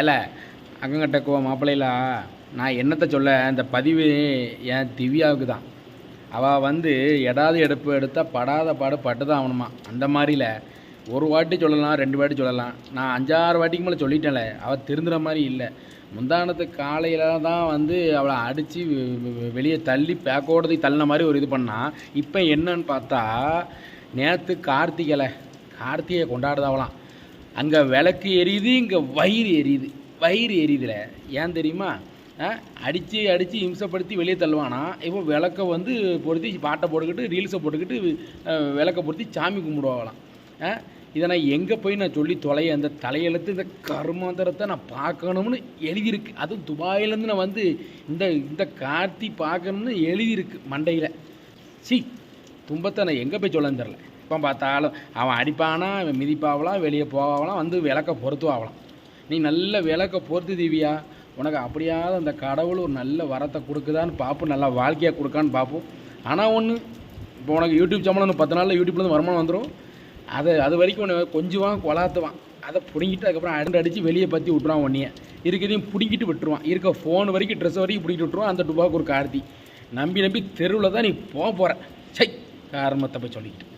ஏல அங்கங்கிட்ட கோ மாப்பிள்ளையிலா நான் என்னத்தை சொல்ல இந்த பதிவு என் திவ்யாவுக்கு தான் அவள் வந்து எடாது எடுப்பு எடுத்தால் படாத பாடு பட்டு தான் ஆகணுமா? அந்த மாதிரில ஒரு வாட்டி சொல்லலாம் ரெண்டு வாட்டி சொல்லலாம். நான் அஞ்சாறு வாட்டிக்கு மேலே சொல்லிட்டேன்ல அவள் திருந்துற மாதிரி இல்லை. முந்தானத்து காலையில் தான் வந்து அவளை அடித்து வெளியே தள்ளி பேக்கோடதை தள்ளின மாதிரி ஒரு இது பண்ணா இப்போ என்னன்னு பார்த்தா நேற்று கார்த்திகலை கார்த்திகை கொண்டாடுதாவலாம் அங்கே விளக்கு எரியுது இங்கே வயிறு எரியுது. வயிறு எரியுதுல. ஏன் தெரியுமா? அடித்து அடித்து இம்சப்படுத்தி வெளியே தள்ளுவானா? இப்போ விளக்க வந்து பொருத்தி பாட்டை போட்டுக்கிட்டு ரீல்ஸை போட்டுக்கிட்டு அஹ், விளக்க பொருத்தி சாமி கும்பிடுவாங்களாம். ஆ, இதை நான் எங்கே போய் நான் சொல்லி தொலைய அந்த தலையெழுத்து இந்த கர்மாந்தரத்தை நான் பார்க்கணும்னு எழுதியிருக்கு. அதுவும் துபாயிலேருந்து நான் வந்து இந்த இந்த கார்த்தி பார்க்கணும்னு எழுதியிருக்கு மண்டையில். சி துன்பத்தை நான் எங்கே போய் சொல்லன்னு தெரில எப்போ பார்த்தாலும் அவன் அடிப்பானா அவன் மிதிப்பாவலாம் வெளியே போகலாம் வந்து விளக்க பொருத்துவாகலாம் நீ நல்ல விளக்க பொறுத்து தீவியா. உனக்கு அப்படியாவது அந்த கடவுள் ஒரு நல்ல வரத்தை கொடுக்குதான்னு பார்ப்போம் நல்லா வாழ்க்கையாக கொடுக்கான்னு பார்ப்போம் ஆனால் ஒன்று இப்போ உனக்கு யூடியூப் சேனல் ஒன்று பத்து நாளில் யூடியூப்லேருந்து வருமானம் வந்துடும் அதை அது வரைக்கும் உன்னை கொஞ்சுவான் கொலாத்துவான். அதை பிடுங்கிட்டு அதுக்கப்புறம் அடிண்டு அடித்து வெளியே பற்றி விட்ருவான் உன்னைய. இருக்கிறதையும் பிடிங்கிட்டு விட்டுருவான். இருக்க ஃபோன் வரைக்கும் ட்ரெஸ் வரைக்கும் பிடிக்கிட்டு விட்டுருவான். அந்த டுபாக்கு ஒரு கார்த்தி. நம்பி நம்பி தெருவில் தான் நீ போக போகிற சை காரணத்தை போய் சொல்லிக்கிட்டு.